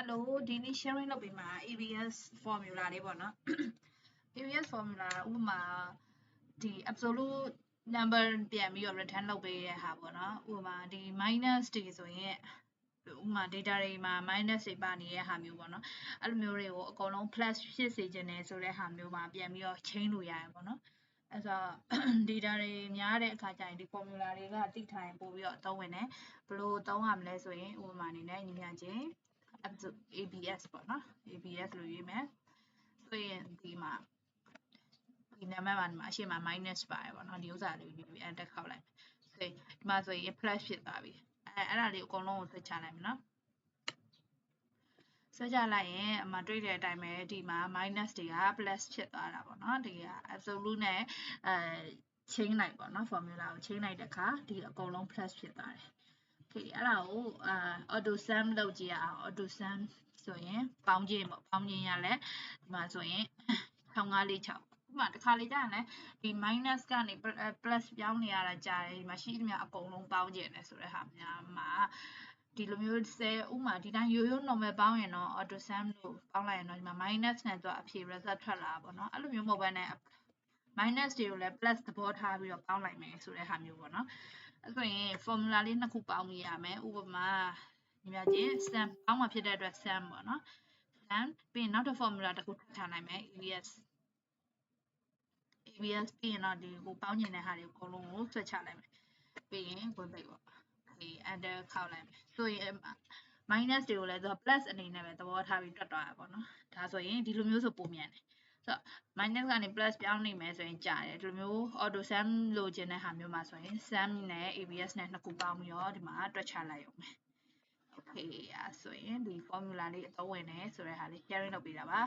Hello ဒီနေ့ sharing လုပ်ပေးမှာ ABS formula လေးပေါ့နော် ABS formula ဥပမာဒီ absolute number ပြန်ပြီးတော့ return လုပ်ပေးရဟာပေါ့နော်ဥပမာဒီ minus တွေဆိုရင်ဥပမာ data တွေမှာ minus တွေပါနေတဲ့ဟာမျိုးပေါ့နော်အဲ့လိုမျိုးတွေကိုအကုန်လုံး plus ဖြစ်စေချင်တယ်ဆိုတဲ့ဟာမျိုးမှာပြန်ပြီးတော့ change လို့ရတယ်ပေါ့နော်အဲ့တော့ data တွေများတဲ့အခါကျရင်ဒီ formula တွေကတိထားရင်ပို့ပြီးတော့အသုံးဝင်တယ်ဘယ်လိုသုံးရမလဲဆိုရင်ဥပမာအနေနဲ့ညီမချင်း absolute ABS ပေါ့နော် ABS လို့ရေးမယ်ဆိုရင်ဒီမှာဒီနံပါတ်မှာဒီမှာအရှေ့မှာ minus ပါတယ်ပေါ့နော်ဒီဥစ္စာလေးကိုပြီး enter ခောက်လိုက်ဆိုရင်ဒီမှာဆိုရင် plus ဖြစ်သွားပြီအဲအဲ့ဒါလေးကိုအကုန်လုံးကိုဆွဲချလိုက်မယ်နော်ဆွဲချလိုက်ရင်အမှတွေ့တဲ့အတိုင်းပဲဒီမှာ minus တွေက plus ဖြစ်သွားတာပေါ့နော်ဒီက absolute နဲ့အဲ change လိုက်ပေါ့နော် formula ကို change လိုက်တဲ့အခါဒီအကုန်လုံး plus ဖြစ်သွားတယ် okay အဲ့ဒါကိုအာ auto sum လုပ်ကြည့်ရအောင် auto sum ဆိုရင်ပေါင်းခြင်းပေါ့ပေါင်းခြင်းရလဲဒီမှာဆိုရင်6546ဥပမာတစ်ခါလေကြာရင်လည်းဒီ minus ကနေ plus ပြောင်းနေရတာကြာတယ်ဒီမှာရှိသမျှအကုန်လုံးပေါင်းခြင်းတယ်ဆိုတဲ့ဟာများမှာဒီလိုမျိုး10ဥမာဒီတိုင်းရိုးရိုး normal ပေါင်းရင်တော့ auto sum လို့ပေါင်းလိုက်ရင်တော့ဒီမှာ minus နဲ့သူအဖြေ result ထွက်လာတာပေါ့နော်အဲ့လိုမျိုးမဟုတ်ဘဲနဲ့ minus တွေကိုလည်း plus သဘောထားပြီးတော့ပေါင်းလိုက်မယ်ဆိုတဲ့ဟာမျိုးပေါ့နော် အဲ့ဆိုရင် formula လေးနှစ်ခုပေါင်းမိရမယ်ဥပမာညီမချင်း sum ပေါင်းမှာဖြစ်တဲ့အတွက် sum ပေါ့နော် sum ပြီးရင်နောက်တစ် formula တစ်ခုထပ်ထားနိုင်မယ် abs abs ပြီးရင်တော့ဒီကိုပေါင်းကျင်တဲ့ဟာတွေအကုန်လုံးကိုဆွဲချလိုက်မယ်ပြီးရင်ဝင်ပိတ်ပေါ့ဒီ enter ခောက်လိုက်မယ်ဆိုရင် minus တွေကိုလည်းသူက plus အနေနဲ့ပဲသဘောထားပြီးတွက်သွားတာပေါ့နော်ဒါဆိုရင်ဒီလိုမျိုးဆိုပုံမြန်တယ် ဆိုတော့ minus ကနေ plus ပြောင်းနေမယ်ဆိုရင်ကြာတယ်ဒီလိုမျိုး auto sum လိုချင်တဲ့ဟာမျိုးမှာဆိုရင် sum နဲ့ abs နဲ့နှစ်ခုပေါင်းပြီးတော့ဒီမှာတွက်ချလိုက်ရုံပဲ okay အဲဆိုရင်ဒီ formula လေးအသုံးဝင်တယ်ဆိုတဲ့ဟာလေး sharing လုပ်ပေးတာပါ